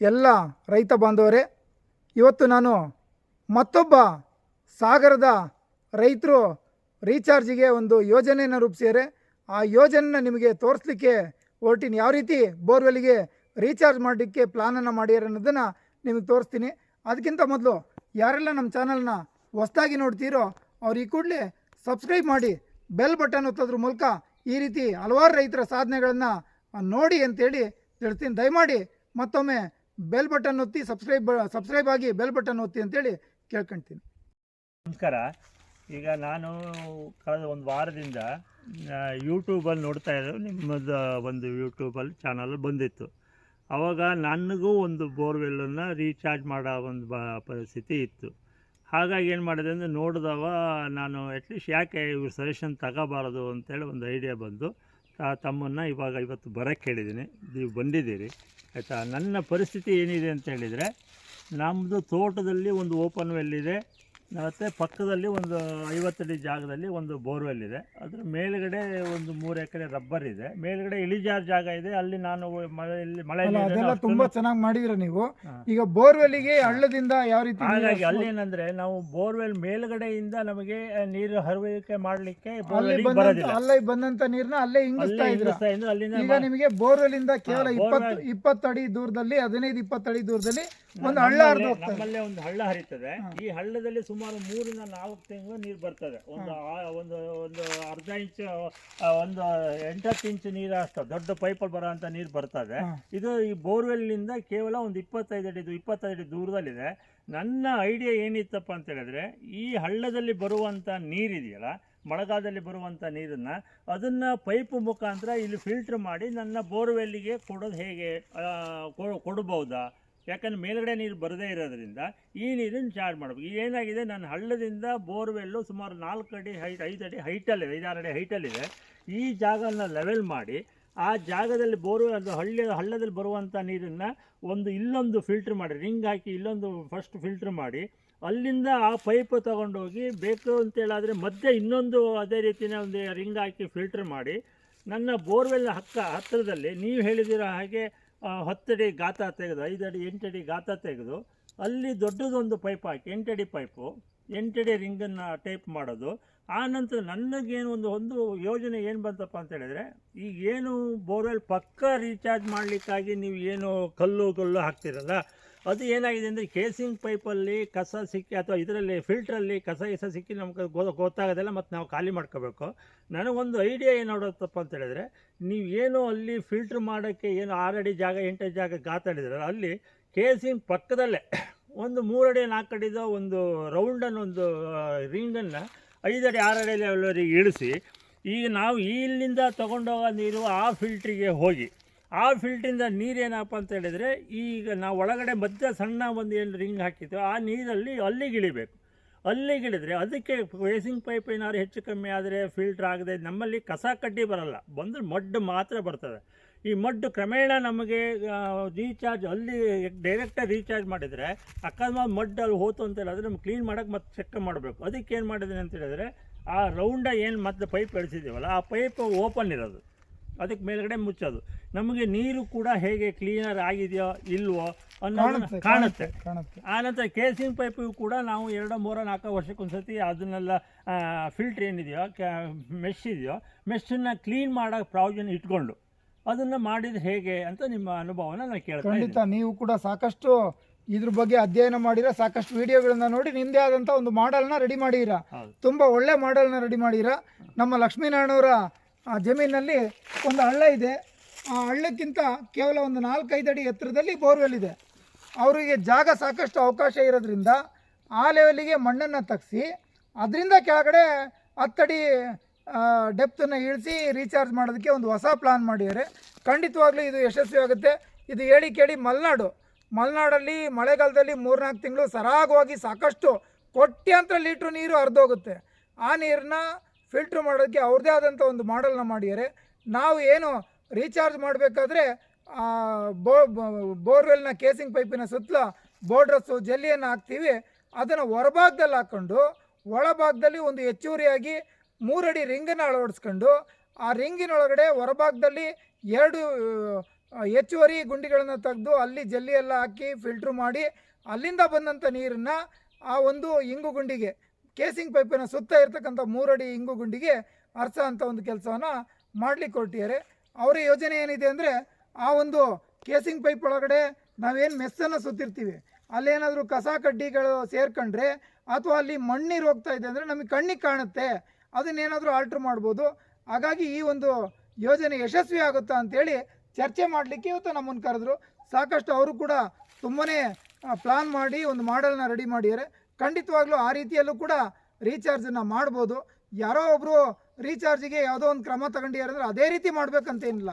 ಎಲ್ಲ ರೈತ ಬಾಂಧವರೇ, ಇವತ್ತು ನಾನು ಮತ್ತೊಬ್ಬ ಸಾಗರದ ರೈತರು ರೀಚಾರ್ಜಿಗೆ ಒಂದು ಯೋಜನೆಯನ್ನು ರೂಪಿಸಿದರೆ ಆ ಯೋಜನೆನ ನಿಮಗೆ ತೋರಿಸ್ಲಿಕ್ಕೆ ಹೊರಟಿನಿ ಯಾವ ರೀತಿ ಬೋರ್ವೆಲ್ಗೆ ರೀಚಾರ್ಜ್ ಮಾಡಲಿಕ್ಕೆ ಪ್ಲಾನನ್ನು ಮಾಡ್ಯಾರ ಅನ್ನೋದನ್ನು ನಿಮಗೆ ತೋರಿಸ್ತೀನಿ. ಅದಕ್ಕಿಂತ ಮೊದಲು ಯಾರೆಲ್ಲ ನಮ್ಮ ಚಾನಲ್ನ ಹೊಸ್ದಾಗಿ ನೋಡ್ತೀರೋ ಅವ್ರು ಈ ಕೂಡಲೇ ಸಬ್ಸ್ಕ್ರೈಬ್ ಮಾಡಿ ಬೆಲ್ ಬಟನ್ ಒತ್ತೋದ್ರ ಮೂಲಕ ಈ ರೀತಿ ಹಲವಾರು ರೈತರ ಸಾಧನೆಗಳನ್ನು ನೋಡಿ ಅಂತೇಳಿ ತಿಳಿಸ್ತೀನಿ. ದಯಮಾಡಿ ಮತ್ತೊಮ್ಮೆ ಬೆಲ್ ಬಟನ್ ಒತ್ತಿ ಸಬ್ಸ್ಕ್ರೈಬ್ ಸಬ್ಸ್ಕ್ರೈಬ್ ಆಗಿ ಬೆಲ್ ಬಟನ್ ಒತ್ತಿ ಅಂತೇಳಿ ಕೇಳ್ಕೊಳ್ತೀನಿ ನಮಸ್ಕಾರ. ಈಗ ನಾನು ಕಳೆದ ಒಂದು ವಾರದಿಂದ ಯೂಟ್ಯೂಬಲ್ಲಿ ನೋಡ್ತಾ ಇದ್ದೆ ನಿಮ್ಮದು ಒಂದು ಯೂಟ್ಯೂಬಲ್ಲಿ ಚಾನಲ್ ಬಂದಿತ್ತು. ಆವಾಗ ನನಗೂ ಒಂದು ಬೋರ್ವೆಲ್ಲನ್ನು ರೀಚಾರ್ಜ್ ಮಾಡೋ ಒಂದು ಬ, ಪರಿಸ್ಥಿತಿ ಇತ್ತು. ಹಾಗಾಗಿ ಏನು ಮಾಡಿದೆ ಅಂದರೆ ನೋಡಿದವ ನಾನು ಅಟ್ಲೀಸ್ಟ್ ಯಾಕೆ ಇವ್ರ ಸಜೆಷನ್ ತಗೋಬಾರದು ಅಂತೇಳಿ ಒಂದು ಐಡಿಯಾ ಬಂದು ತಮ್ಮನ್ನು ಇವಾಗ ಇವತ್ತು ಬರೋಕ್ಕೆ ಹೇಳಿದ್ದೀನಿ. ನೀವು ಬಂದಿದ್ದೀರಿ. ಆಯಿತಾ? ನನ್ನ ಪರಿಸ್ಥಿತಿ ಏನಿದೆ ಅಂತ ಹೇಳಿದರೆ ನಮ್ಮದು ತೋಟದಲ್ಲಿ ಒಂದು ಓಪನ್ ವೆಲ್ ಇದೆ. ಮತ್ತು ಪಕ್ಕದಲ್ಲಿ ಒಂದು ಐವತ್ತಡಿ ಜಾಗದಲ್ಲಿ ಒಂದು ಬೋರ್ವೆಲ್ ಇದೆ ಅದ್ರ ಮೇಲ್ಗಡೆ ಒಂದು ಮೂರು ಎಕರೆ ರಬ್ಬರ್ ಇದೆ ಮೇಲ್ಗಡೆ ಇಳಿಜಾರ್ ಜಾಗ ಇದೆ ಅಲ್ಲಿ ನಾನು ಮಳೆಯಲ್ಲಿ ಮಳೆ ಅಲ್ಲ ಅದೆಲ್ಲ ತುಂಬಾ ಚೆನ್ನಾಗಿ ಮಾಡಿದ್ರ ನೀವು. ಈಗ ಬೋರ್ವೆಲ್ಗೆ ಹಳ್ಳದಿಂದ ಯಾವ ರೀತಿ ನೀರು ಹಾಗಾಗಿ? ಅಲ್ಲಿ ಏನಂದ್ರೆ ನಾವು ಬೋರ್ವೆಲ್ ಮೇಲ್ಗಡೆಯಿಂದ ನಮಗೆ ನೀರು ಹರಿವಿಕೆ ಮಾಡಲಿಕ್ಕೆ ಅಲ್ಲಿ ಬೋರ್ವೆಲ್ ಬಂದಂತ ಬರೋದಿಲ್ಲ ಅಲ್ಲೇ ಬಂದಂತ ನೀರ್ನ ಅಲ್ಲೇ ಅಲ್ಲೇ ಹಿಂಗಿಸ್ತಾ ಇದ್ರ ಇಂಗಿಸ್ತಾ ಇದ್ದು ಅಲ್ಲಿಂದ ಈಗ ನಿಮಗೆ ಬೋರ್ವೆಲ್ ಇಂದ ಕೇವಲ ಹಾ, ಇಪ್ಪತ್ತು. ಇಪ್ಪತ್ತು ಅಡಿ ದೂರದಲ್ಲಿ ಹದಿನೈದು ಇಪ್ಪತ್ತು ಅಡಿ ದೂರದಲ್ಲಿ ಒಂದು ನಮ್ಮಲ್ಲೇ- ಹಳ್ಳ ಹರಿದು ನಮ್ಮಲ್ಲೇ ಒಂದು ಹಳ್ಳ ಹರಿತದೆ. ಈ ಹಳ್ಳದಲ್ಲಿ ಸುಮಾರು ಮೂರಿಂದ ನಾಲ್ಕು ತಿಂಗಳು ನೀರು ಬರ್ತದೆ. ಒಂದು ಆ- ಒಂದು ಒಂದು ಅರ್ಧ ಇಂಚ್ ಆ, ಒಂದು ಎಂಟತ್ತು ಇಂಚು ನೀರು ಅಷ್ಟು ದೊಡ್ಡ ಪೈಪಲ್ಲಿ ಬರೋಂಥ ನೀರು ಬರ್ತದೆ. ಹಾ. ಇದು ಈ ಬೋರ್ವೆಲ್ನಿಂದ ಕೇವಲ ಒಂದು ಇಪ್ಪತ್ತೈದು ಅಡಿ ಇಪ್ಪತ್ತೈದು ಅಡಿ ದೂರದಲ್ಲಿದೆ. ನನ್ನ ಐಡಿಯಾ ಏನಿತ್ತಪ್ಪ ಅಂತ ಹೇಳಿದ್ರೆ ಈ ಹಳ್ಳದಲ್ಲಿ ಬರುವಂಥ ನೀರಿದೆಯಲ್ಲ ಮಳೆಗಾಲದಲ್ಲಿ ಬರುವಂಥ ನೀರನ್ನು ಅದನ್ನು ಪೈಪ್ ಮುಖಾಂತರ ಇಲ್ಲಿ ಫಿಲ್ಟ್ರ್ ಮಾಡಿ ನನ್ನ ಬೋರ್ವೆಲ್ಲಿಗೆ ಕೊಡೋದು ಹೇಗೆ ಆ, ಕೊ- ಕೊಡ್ಬೋದಾ? ಯಾಕಂದ್ರೆ ಮೇಲ್ಗಡೆ ನೀರು ಬರದೇ ಇರೋದ್ರಿಂದ ಈ ನೀರನ್ನು ಚಾರ್ಜ್ ಮಾಡಬೇಕು. ಏನಾಗಿದೆ, ನನ್ನ ಹಳ್ಳದಿಂದ ಬೋರ್ವೆಲ್ಲು ಸುಮಾರು ನಾಲ್ಕು ಅಡಿ ಹೈಟ್ ಐದು ಅಡಿ ಹೈಟಲ್ಲಿದೆ ಐದಾರು ಅಡಿ ಹೈಟಲ್ಲಿದೆ ಈ ಜಾಗನ ಲೆವೆಲ್ ಮಾಡಿ, ಆ ಜಾಗದಲ್ಲಿ ಬೋರ್ವೆಲ್ ಅದು ಹಳ್ಳಿ ಹಳ್ಳದಲ್ಲಿ ಬರುವಂಥ ನೀರನ್ನು ಒಂದು ಇಲ್ಲೊಂದು ಫಿಲ್ಟ್ರ್ ಮಾಡಿ ರಿಂಗ್ ಹಾಕಿ ಇಲ್ಲೊಂದು ಫಸ್ಟ್ ಫಿಲ್ಟ್ರ್ ಮಾಡಿ, ಅಲ್ಲಿಂದ ಆ ಪೈಪ್ ತೊಗೊಂಡೋಗಿ ಬೇಕು ಅಂತೇಳಾದರೆ ಮಧ್ಯೆ ಇನ್ನೊಂದು ಅದೇ ರೀತಿಯೇ ಒಂದು ರಿಂಗ್ ಹಾಕಿ ಫಿಲ್ಟ್ರ್ ಮಾಡಿ, ನನ್ನ ಬೋರ್ವೆಲ್ ಹಕ್ಕ ಹತ್ತಿರದಲ್ಲಿ ನೀವು ಹೇಳಿದಿರೋ ಹಾಗೆ ಹತ್ತಡಿ ಗಾತ ತೆಗೆದು ಐದಡಿ ಎಂಟಡಿ ಗಾತ ತೆಗೆದು, ಅಲ್ಲಿ ದೊಡ್ಡದೊಂದು ಪೈಪ್ ಹಾಕಿ ಎಂಟಡಿ ಪೈಪು ಎಂಟಡಿ ರಿಂಗನ್ನು ಟೈಪ್ ಮಾಡೋದು. ಆ ನಂತರ ನನಗೇನು ಒಂದು ಒಂದು ಯೋಜನೆ ಏನು ಬಂತಪ್ಪ ಅಂತ ಹೇಳಿದ್ರೆ ಈಗ ಏನು ಬೋರ್ವೆಲ್ ಪಕ್ಕ ರೀಚಾರ್ಜ್ ಮಾಡಲಿಕ್ಕಾಗಿ ನೀವು ಏನು ಕಲ್ಲು ಕಲ್ಲು ಹಾಕ್ತಿರಲ್ಲ ಅದು ಏನಾಗಿದೆ ಅಂದರೆ ಕೇಸಿಂಗ್ ಪೈಪಲ್ಲಿ ಕಸ ಸಿಕ್ಕಿ ಅಥವಾ ಇದರಲ್ಲಿ ಫಿಲ್ಟ್ರಲ್ಲಿ ಕಸ ಗಿಸ ಸಿಕ್ಕಿ ನಮ್ಗೆ ಗೊ, ಗೊತ್ತಾಗೋದಿಲ್ಲ ಮತ್ತು ನಾವು ಖಾಲಿ ಮಾಡ್ಕೋಬೇಕು. ನನಗೊಂದು ಐಡಿಯಾ ಏನು ನೋಡೋದಪ್ಪ ಅಂತ ಹೇಳಿದ್ರೆ, ನೀವು ಏನು ಅಲ್ಲಿ ಫಿಲ್ಟ್ರ್ ಮಾಡೋಕ್ಕೆ ಏನು ಆರಡಿ ಜಾಗ, ಎಂಟು ಜಾಗ ಗಾತಾಡಿದ್ರೆ ಅಲ್ಲಿ ಕೇಸಿಂಗ್ ಪಕ್ಕದಲ್ಲೇ ಒಂದು ಮೂರಡಿ ನಾಲ್ಕಡಿದ ಒಂದು ರೌಂಡನ್ನು ಒಂದು ರಿಂಗನ್ನು ಐದಡಿ ಆರಡಿ ಲೆವೆಲ್ವರೆಗೆ ಇಳಿಸಿ, ಈಗ ನಾವು ಇಲ್ಲಿಂದ ತೊಗೊಂಡೋಗ ನೀರು ಆ ಫಿಲ್ಟ್ರಿಗೆ ಹೋಗಿ ಆ ಫಿಲ್ಟ್ರಿಂದ ನೀರೇನಪ್ಪ ಅಂತ ಹೇಳಿದರೆ, ಈಗ ನಾವು ಒಳಗಡೆ ಮಧ್ಯ ಸಣ್ಣ ಒಂದು ಏನು ರಿಂಗ್ ಹಾಕಿತ್ತು ಆ ನೀರಲ್ಲಿ ಅಲ್ಲಿಗೆ ಇಳಿಬೇಕು. ಅಲ್ಲಿಗೆ ಇಳಿದ್ರೆ ಅದಕ್ಕೆ ವೇಸಿಂಗ್ ಪೈಪ್ ಏನಾದ್ರು ಹೆಚ್ಚು ಕಮ್ಮಿ ಆದರೆ ಫಿಲ್ಟ್ರ್ ಆಗದೆ ನಮ್ಮಲ್ಲಿ ಕಸ ಕಡ್ಡಿ ಬರಲ್ಲ. ಬಂದರೆ ಮಡ್ಡು ಮಾತ್ರ ಬರ್ತದೆ. ಈ ಮಡ್ಡು ಕ್ರಮೇಣ ನಮಗೆ ರೀಚಾರ್ಜ್ ಅಲ್ಲಿ ಡೈರೆಕ್ಟಾಗಿ ರೀಚಾರ್ಜ್ ಮಾಡಿದರೆ ಅಕಸ್ಮಾತ್ ಮಡ್ಡು ಅಲ್ಲಿ ಹೋತು ಅಂತ ಹೇಳಿದ್ರೆ ನಮ್ಗೆ ಕ್ಲೀನ್ ಮಾಡೋಕ್ಕೆ ಮತ್ತೆ ಚೆಕ್ ಮಾಡಬೇಕು. ಅದಕ್ಕೆ ಏನು ಮಾಡಿದ್ದೀನಿ ಅಂತ ಹೇಳಿದ್ರೆ, ಆ ರೌಂಡ ಏನು ಮತ್ತೆ ಪೈಪ್ ಎಳಿಸಿದ್ದೀವಲ್ಲ, ಆ ಪೈಪ್ ಓಪನ್ ಇರೋದು. ಅದಕ್ಕೆ ಮೇಲ್ಗಡೆ ಮುಚ್ಚೋದು. ನಮಗೆ ನೀರು ಕೂಡ ಹೇಗೆ ಕ್ಲೀನರ್ ಆಗಿದೆಯೋ ಇಲ್ವೋ ಅನ್ನೋ ಕಾಣುತ್ತೆ ಆನಂತರ ಕೇಸಿಂಗ್ ಪೈಪು ಕೂಡ ನಾವು ಎರಡು ಮೂರು ನಾಲ್ಕು ವರ್ಷಕ್ಕೊಂದ್ಸತಿ ಅದನ್ನೆಲ್ಲ ಫಿಲ್ಟ್ರ್ ಏನಿದೆಯೋ ಮೆಶ್ ಇದೆಯೋ ಮೆಶ್ಶನ್ನು ಕ್ಲೀನ್ ಮಾಡೋ ಪ್ರಾವಿಷನ್ ಇಟ್ಕೊಂಡು ಅದನ್ನು ಮಾಡಿದ್ರೆ ಹೇಗೆ ಅಂತ ನಿಮ್ಮ ಅನುಭವನ ನಾನು ಕೇಳ್ತೀನಿ ಖಂಡಿತ ನೀವು ಕೂಡ ಸಾಕಷ್ಟು ಇದ್ರ ಬಗ್ಗೆ ಅಧ್ಯಯನ ಮಾಡಿರ ಸಾಕಷ್ಟು ವಿಡಿಯೋಗಳನ್ನ ನೋಡಿ ನಿಮ್ಮದೇ ಆದಂಥ ಒಂದು ಮಾಡೆಲ್ನ ರೆಡಿ ಮಾಡಿರ ತುಂಬಾ ತುಂಬ ಒಳ್ಳೆ ಮಾಡೆಲ್ನ ರೆಡಿ ಮಾಡಿರ ನಮ್ಮ ಲಕ್ಷ್ಮೀನಾರಾಯಣವರ ಆ, ಜಮೀನಲ್ಲಿ ಒಂದು ಹಳ್ಳ ಇದೆ. ಆ ಹಳ್ಳಕ್ಕಿಂತ ಕೇವಲ ಒಂದು ನಾಲ್ಕೈದು ಅಡಿ ಎತ್ತರದಲ್ಲಿ ಬೋರ್ವೆಲ್ ಇದೆ. ಅವರಿಗೆ ಜಾಗ ಸಾಕಷ್ಟು ಅವಕಾಶ ಇರೋದ್ರಿಂದ ಆ ಲೆವೆಲಿಗೆ ಮಣ್ಣನ್ನು ತಗ್ಸಿ ಅದರಿಂದ ಕೆಳಗಡೆ ಹತ್ತಡಿ ಡೆಪ್ತನ್ನು ಇಳಿಸಿ ರೀಚಾರ್ಜ್ ಮಾಡೋದಕ್ಕೆ ಒಂದು ಹೊಸ ಪ್ಲಾನ್ ಮಾಡಿದ್ದಾರೆ. ಖಂಡಿತವಾಗ್ಲೂ ಇದು ಯಶಸ್ವಿ ಆಗುತ್ತೆ ಇದು ಹೇಳಿ ಕೇಳಿ ಮಲೆನಾಡು. ಮಲೆನಾಡಲ್ಲಿ ಮಳೆಗಾಲದಲ್ಲಿ ಮೂರ್ನಾಲ್ಕು ತಿಂಗಳು ಸರಾಗವಾಗಿ ಸಾಕಷ್ಟು ಕೋಟ್ಯಾಂತರ ಲೀಟ್ರ್ ನೀರು ಹರಿದೋಗುತ್ತೆ. ಆ ನೀರನ್ನ ಫಿಲ್ಟ್ರ್ ಮಾಡೋದಕ್ಕೆ ಅವ್ರದ್ದೇ ಆದಂಥ ಒಂದು ಮಾಡೆಲ್ನ ಮಾಡಿದ್ದಾರೆ. ನಾವು ಏನು ರೀಚಾರ್ಜ್ ಮಾಡಬೇಕಾದ್ರೆ ಬೋ ಬೋರ್ವೆಲ್ನ ಕೇಸಿಂಗ್ ಪೈಪಿನ ಸುತ್ತಲ ಬೋರ್ಡ್ರಸ್ಸು ಜಲ್ಲಿಯನ್ನು ಹಾಕ್ತೀವಿ. ಅದನ್ನು ಹೊರಭಾಗದಲ್ಲಿ ಹಾಕ್ಕೊಂಡು, ಒಳಭಾಗದಲ್ಲಿ ಒಂದು ಹೆಚ್ಚುವರಿಯಾಗಿ ಮೂರಡಿ ರಿಂಗನ್ನು ಅಳವಡಿಸ್ಕೊಂಡು, ಆ ರಿಂಗಿನೊಳಗಡೆ ಹೊರಭಾಗದಲ್ಲಿ ಎರಡು ಹೆಚ್ಚುವರಿ ಗುಂಡಿಗಳನ್ನು ತೆಗೆದು ಅಲ್ಲಿ ಜಲ್ಲಿ ಎಲ್ಲ ಹಾಕಿ ಫಿಲ್ಟ್ರ್ ಮಾಡಿ, ಅಲ್ಲಿಂದ ಬಂದಂಥ ನೀರನ್ನು ಆ ಒಂದು ಇಂಗು ಗುಂಡಿಗೆ ಕೇಸಿಂಗ್ ಪೈಪಿನ ಸುತ್ತ ಇರ್ತಕ್ಕಂಥ ಮೂರಡಿ ಇಂಗು ಗುಂಡಿಗೆ ಅರ್ಸ ಅಂತ ಒಂದು ಕೆಲಸವನ್ನು ಮಾಡ್ಲಿಕ್ಕೆ ಹೊರಟಿದ್ದಾರೆ. ಅವರ ಯೋಜನೆ ಏನಿದೆ ಅಂದರೆ ಆ ಒಂದು ಕೇಸಿಂಗ್ ಪೈಪ್ ಒಳಗಡೆ ನಾವೇನು ಮೆಸ್ಸನ್ನು ಸುತ್ತಿರ್ತೀವಿ. ಅಲ್ಲೇನಾದರೂ ಕಸ ಕಡ್ಡಿಗಳು ಸೇರ್ಕೊಂಡ್ರೆ ಅಥವಾ ಅಲ್ಲಿ ಮಣ್ಣೀರು ಹೋಗ್ತಾ ಇದೆ ಅಂದರೆ ನಮಗೆ ಕಣ್ಣಿಗೆ ಕಾಣುತ್ತೆ. ಅದನ್ನೇನಾದರೂ ಆಲ್ಟ್ರ್ ಮಾಡ್ಬೋದು. ಹಾಗಾಗಿ ಈ ಒಂದು ಯೋಜನೆ ಯಶಸ್ವಿ ಆಗುತ್ತಾ ಅಂತೇಳಿ ಚರ್ಚೆ ಮಾಡಲಿಕ್ಕೆ ಇವತ್ತು ನಮ್ಮನ್ನು ಕರೆದ್ರು ಸಾಕಷ್ಟು ಅವರು ಕೂಡ ತುಂಬಾ ಪ್ಲಾನ್ ಮಾಡಿ ಒಂದು ಮಾಡೆಲ್ನ ರೆಡಿ ಮಾಡಿದ್ದಾರೆ. ಖಂಡಿತವಾಗ್ಲೂ ಆ ರೀತಿಯಲ್ಲೂ ಕೂಡ ರೀಚಾರ್ಜನ್ನು ಮಾಡ್ಬೋದು. ಯಾರೋ ಒಬ್ಬರು ರೀಚಾರ್ಜಿಗೆ ಯಾವುದೋ ಒಂದು ಕ್ರಮ ತಗೊಂಡಿದ್ದಾರೆ ಅಂದರೆ ಅದೇ ರೀತಿ ಮಾಡಬೇಕಂತೇನಿಲ್ಲ.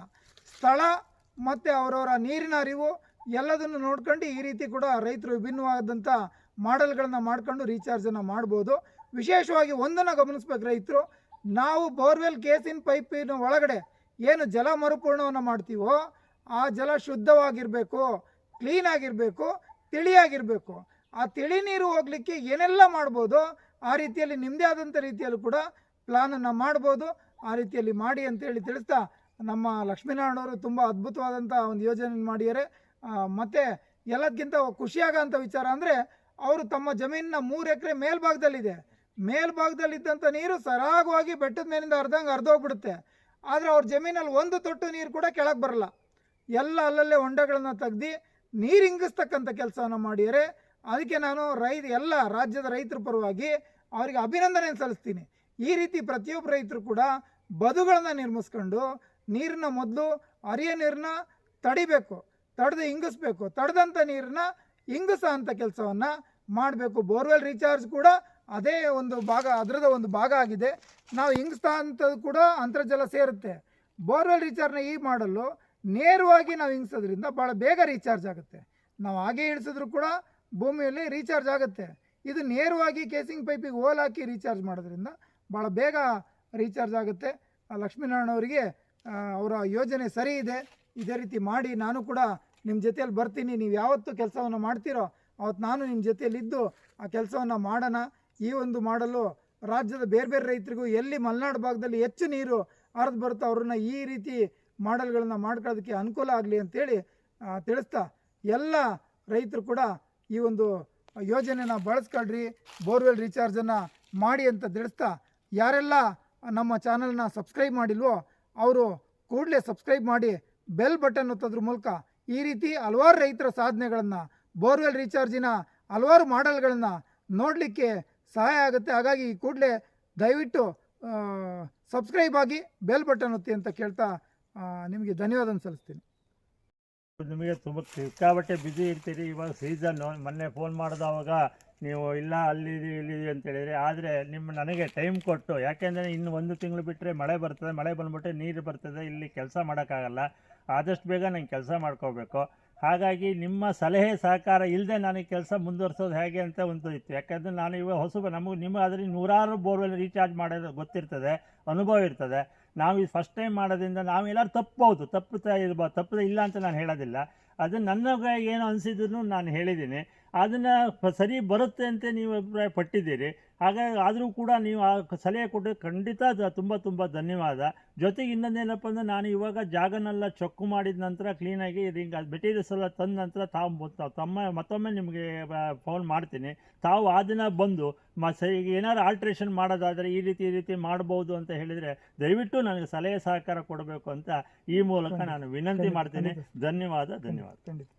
ಸ್ಥಳ ಮತ್ತು ಅವರವರ ನೀರಿನ ಅರಿವು ಎಲ್ಲದನ್ನು ನೋಡ್ಕೊಂಡು ಈ ರೀತಿ ಕೂಡ ರೈತರು ವಿಭಿನ್ನವಾದಂಥ ಮಾಡೆಲ್ಗಳನ್ನು ಮಾಡ್ಕೊಂಡು ರೀಚಾರ್ಜನ್ನು ಮಾಡ್ಬೋದು. ವಿಶೇಷವಾಗಿ ಒಂದನ್ನು ಗಮನಿಸ್ಬೇಕು ರೈತರು, ನಾವು ಬೋರ್ವೆಲ್ ಕೇಸಿನ ಪೈಪಿನ ಒಳಗಡೆ ಏನು ಜಲ ಮರುಪೂರ್ಣವನ್ನು ಮಾಡ್ತೀವೋ, ಆ ಜಲ ಶುದ್ಧವಾಗಿರಬೇಕು ಕ್ಲೀನಾಗಿರಬೇಕು ತಿಳಿಯಾಗಿರಬೇಕು. ಆ ತಿಳಿ ನೀರು ಹೋಗಲಿಕ್ಕೆ ಏನೆಲ್ಲ ಮಾಡ್ಬೋದು, ಆ ರೀತಿಯಲ್ಲಿ ನಿಮ್ಮದೇ ಆದಂಥ ರೀತಿಯಲ್ಲೂ ಕೂಡ ಪ್ಲಾನನ್ನು ಮಾಡ್ಬೋದು. ಆ ರೀತಿಯಲ್ಲಿ ಮಾಡಿ ಅಂತೇಳಿ ತಿಳಿಸ್ತಾ ನಮ್ಮ ಲಕ್ಷ್ಮೀನಾರಾಯಣವರು ತುಂಬ ಅದ್ಭುತವಾದಂಥ ಒಂದು ಯೋಜನೆ ಮಾಡಿದ್ದಾರೆ. ಮತ್ತು ಎಲ್ಲದಕ್ಕಿಂತ ಖುಷಿಯಾಗೋಂಥ ವಿಚಾರ ಅಂದರೆ ಅವರು ತಮ್ಮ ಜಮೀನಿನ ಮೂರು ಎಕರೆ ಮೇಲ್ಭಾಗದಲ್ಲಿದೆ. ಮೇಲ್ಭಾಗದಲ್ಲಿದ್ದಂಥ ನೀರು ಸರಾಗವಾಗಿ ಬೆಟ್ಟದ ಮೇಲಿಂದ ಅರ್ಧಂಗೆ ಅರ್ಧೋಗ್ಬಿಡುತ್ತೆ. ಆದರೆ ಅವ್ರ ಜಮೀನಲ್ಲಿ ಒಂದು ತೊಟ್ಟು ನೀರು ಕೂಡ ಕೆಳಗೆ ಬರಲ್ಲ. ಎಲ್ಲ ಅಲ್ಲಲ್ಲೇ ಹೊಂಡಗಳನ್ನು ತೆಗ್ದು ನೀರು ಇಂಗಿಸ್ತಕ್ಕಂಥ ಕೆಲಸವನ್ನು ಮಾಡಿದ್ದಾರೆ. ಅದಕ್ಕೆ ನಾನು ರೈ ಎಲ್ಲ ರಾಜ್ಯದ ರೈತರ ಪರವಾಗಿ ಅವರಿಗೆ ಅಭಿನಂದನೆ ಸಲ್ಲಿಸ್ತೀನಿ. ಈ ರೀತಿ ಪ್ರತಿಯೊಬ್ಬ ರೈತರು ಕೂಡ ಬದುಗಳನ್ನು ನಿರ್ಮಿಸ್ಕೊಂಡು ನೀರನ್ನ ಮೊದಲು ಅರಿಯ ನೀರನ್ನ ತಡಿಬೇಕು, ತಡೆದು ಇಂಗಿಸ್ಬೇಕು ತಡೆದಂಥ ನೀರನ್ನ ಇಂಗಿಸೋ ಅಂಥ ಕೆಲಸವನ್ನು ಮಾಡಬೇಕು. ಬೋರ್ವೆಲ್ ರೀಚಾರ್ಜ್ ಕೂಡ ಅದೇ ಒಂದು ಭಾಗ ಅದರದ ಒಂದು ಭಾಗ ಆಗಿದೆ. ನಾವು ಇಂಗಿಸ್ತಾ ಅಂಥದ್ದು ಕೂಡ ಅಂತರ್ಜಲ ಸೇರುತ್ತೆ. ಬೋರ್ವೆಲ್ ರೀಚಾರ್ಜ್ನ ಈ ಮಾಡಲು ನೇರವಾಗಿ ನಾವು ಇಂಗಿಸೋದ್ರಿಂದ ಭಾಳ ಬೇಗ ರೀಚಾರ್ಜ್ ಆಗುತ್ತೆ. ನಾವು ಹಾಗೆ ಇಳಿಸಿದ್ರು ಕೂಡ ಭೂಮಿಯಲ್ಲಿ ರೀಚಾರ್ಜ್ ಆಗುತ್ತೆ. ಇದು ನೇರವಾಗಿ ಕೇಸಿಂಗ್ ಪೈಪಿಗೆ ಹೋಲ್ ಹಾಕಿ ರೀಚಾರ್ಜ್ ಮಾಡೋದ್ರಿಂದ ಭಾಳ ಬೇಗ ರೀಚಾರ್ಜ್ ಆಗುತ್ತೆ. ಲಕ್ಷ್ಮೀನಾರಾಯಣ ಅವರಿಗೆ ಅವರ ಯೋಜನೆ ಸರಿ ಇದೆ. ಇದೇ ರೀತಿ ಮಾಡಿ ನಾನು ಕೂಡ ನಿಮ್ಮ ಜೊತೆಯಲ್ಲಿ ಬರ್ತೀನಿ. ನೀವು ಯಾವತ್ತು ಕೆಲಸವನ್ನು ಮಾಡ್ತೀರೋ ಅವತ್ತು ನಾನು ನಿಮ್ಮ ಜೊತೆಯಲ್ಲಿದ್ದು ಆ ಕೆಲಸವನ್ನು ಮಾಡೋಣ. ಈ ಒಂದು ಮಾಡಲು ರಾಜ್ಯದ ಬೇರೆ ಬೇರೆ ರೈತರಿಗೂ ಎಲ್ಲಿ ಮಲೆನಾಡು ಭಾಗದಲ್ಲಿ ಹೆಚ್ಚು ನೀರು ಹರಿದು ಬರುತ್ತೋ ಅವ್ರನ್ನ ಈ ರೀತಿ ಮಾಡೆಲ್ಗಳನ್ನ ಮಾಡ್ಕೊಳ್ಳೋದಕ್ಕೆ ಅನುಕೂಲ ಆಗಲಿ ಅಂತೇಳಿ ತಿಳಿಸ್ತಾ ಎಲ್ಲ ರೈತರು ಕೂಡ ಈ ಒಂದು ಯೋಜನೆನ ಬಳಸ್ಕೊಳ್ರಿ, ಬೋರ್ವೆಲ್ ರೀಚಾರ್ಜನ್ನು ಮಾಡಿ ಅಂತ ತಿಳಿಸ್ತಾ, ಯಾರೆಲ್ಲ ನಮ್ಮ ಚಾನಲ್ನ ಸಬ್ಸ್ಕ್ರೈಬ್ ಮಾಡಿಲ್ವೋ ಅವರು ಕೂಡಲೇ ಸಬ್ಸ್ಕ್ರೈಬ್ ಮಾಡಿ, ಬೆಲ್ ಬಟನ್ ಒತ್ತೋದ್ರ ಮೂಲಕ ಈ ರೀತಿ ಹಲವಾರು ರೈತರ ಸಾಧನೆಗಳನ್ನು, ಬೋರ್ವೆಲ್ ರೀಚಾರ್ಜಿನ ಹಲವಾರು ಮಾಡೆಲ್ಗಳನ್ನು ನೋಡಲಿಕ್ಕೆ ಸಹಾಯ ಆಗುತ್ತೆ. ಹಾಗಾಗಿ ಕೂಡಲೇ ದಯವಿಟ್ಟು ಸಬ್ಸ್ಕ್ರೈಬ್ ಆಗಿ ಬೆಲ್ ಬಟನ್ ಒತ್ತಿ ಅಂತ ಕೇಳ್ತಾ ನಿಮಗೆ ಧನ್ಯವಾದ ಸಲ್ಲಿಸ್ತೀನಿ. ನಿಮಗೆ ತುಂಬ ಸಿಕ್ಕಾಬಟ್ಟೆ ಬ್ಯುಸಿ ಇರ್ತೀರಿ, ಇವಾಗ ಸೀಸನ್ನು ಮೊನ್ನೆ ಫೋನ್ ಮಾಡಿದವಾಗ ನೀವು ಇಲ್ಲ ಅಲ್ಲಿದೆ ಇಲ್ಲಿ ಅಂತ ಹೇಳಿದ್ರಿ, ಆದರೆ ನಿಮ್ಮ ನನಗೆ ಟೈಮ್ ಕೊಟ್ಟು, ಯಾಕೆಂದರೆ ಇನ್ನು ಒಂದು ತಿಂಗಳು ಬಿಟ್ಟರೆ ಮಳೆ ಬರ್ತದೆ, ಮಳೆ ಬಂದುಬಿಟ್ಟು ನೀರು ಬರ್ತದೆ, ಇಲ್ಲಿ ಕೆಲಸ ಮಾಡೋಕ್ಕಾಗಲ್ಲ, ಆದಷ್ಟು ಬೇಗ ನಂಗೆ ಕೆಲಸ ಮಾಡ್ಕೋಬೇಕು. ಹಾಗಾಗಿ ನಿಮ್ಮ ಸಲಹೆ ಸಹಕಾರ ಇಲ್ಲದೆ ನನಗೆ ಕೆಲಸ ಮುಂದುವರ್ಸೋದು ಹೇಗೆ ಅಂತ ಒಂದು ಇತ್ತು. ಯಾಕಂದರೆ ನಾನು ಇವಾಗ ಹೊಸಬ, ನಮಗೆ ನಿಮ್ಮ ಅದರಲ್ಲಿ ನೂರಾರು ಬೋರ್ವೆಲ್ ರೀಚಾರ್ಜ್ ಮಾಡೋದು ಗೊತ್ತಿರ್ತದೆ, ಅನುಭವ ಇರ್ತದೆ. ನಾವು ಇದು ಫಸ್ಟ್ ಟೈಮ್ ಮಾಡೋದ್ರಿಂದ ನಾವೆಲ್ಲರೂ ತಪ್ಪಬಹುದು ತಪ್ಪುತ್ತಾ ಇರ್ಬೋದು ತಪ್ಪದೆ ಇಲ್ಲ ಅಂತ ನಾನು ಹೇಳೋದಿಲ್ಲ. ಅದು ನನಗೆ ಏನು ಅನಿಸಿದ್ರು ನಾನು ಹೇಳಿದ್ದೀನಿ. ಅದನ್ನು ಸರಿ ಬರುತ್ತೆ ಅಂತ ನೀವು ಅಭಿಪ್ರಾಯ ಪಟ್ಟಿದ್ದೀರಿ ಹಾಗಾಗಿ ಆದರೂ ಕೂಡ ನೀವು ಆ ಸಲಹೆ ಕೊಟ್ಟರೆ ಖಂಡಿತ ತುಂಬ ತುಂಬ ಧನ್ಯವಾದ. ಜೊತೆಗೆ ಇನ್ನೊಂದೇನಪ್ಪ ಅಂದರೆ ನಾನು ಇವಾಗ ಜಾಗನೆಲ್ಲ ಚೊಕ್ಕು ಮಾಡಿದ ನಂತರ ಕ್ಲೀನಾಗಿ ಹಿಂಗೆ ಮೆಟೀರಿಯಲ್ಸ್ ಎಲ್ಲ ತಂದ ನಂತರ ತಾವು ತಮ್ಮ ಮತ್ತೊಮ್ಮೆ ನಿಮಗೆ ಫೋನ್ ಮಾಡ್ತೀನಿ. ತಾವು ಆ ದಿನ ಬಂದು ಮ ಸ ಈಗ ಏನಾದ್ರು ಆಲ್ಟ್ರೇಷನ್ ಮಾಡೋದಾದರೆ ಈ ರೀತಿ ಈ ರೀತಿ ಮಾಡ್ಬೋದು ಅಂತ ಹೇಳಿದರೆ ದಯವಿಟ್ಟು ನನಗೆ ಸಲಹೆ ಸಹಕಾರ ಕೊಡಬೇಕು ಅಂತ ಈ ಮೂಲಕ ನಾನು ವಿನಂತಿ ಮಾಡ್ತೀನಿ. ಧನ್ಯವಾದ ಧನ್ಯವಾದ. ಖಂಡಿತ.